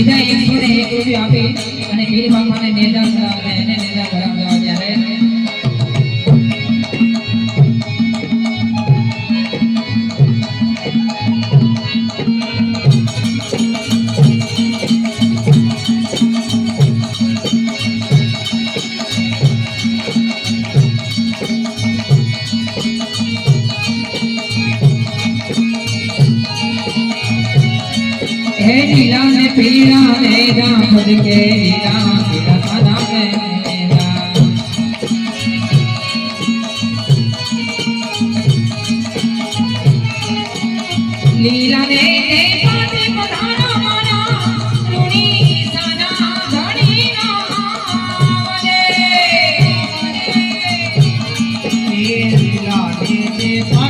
બીજા એક છોડે એક રૂપિયો આપી અને બાપાને નેજા કરાવતા એને નેજા हे नीला ने पीला ने राम खुद के नीला मेरा सदा मेरा लीला ने देवाते पधारा मारा रुणी सना धणी ना आवले हे लीला ने देवा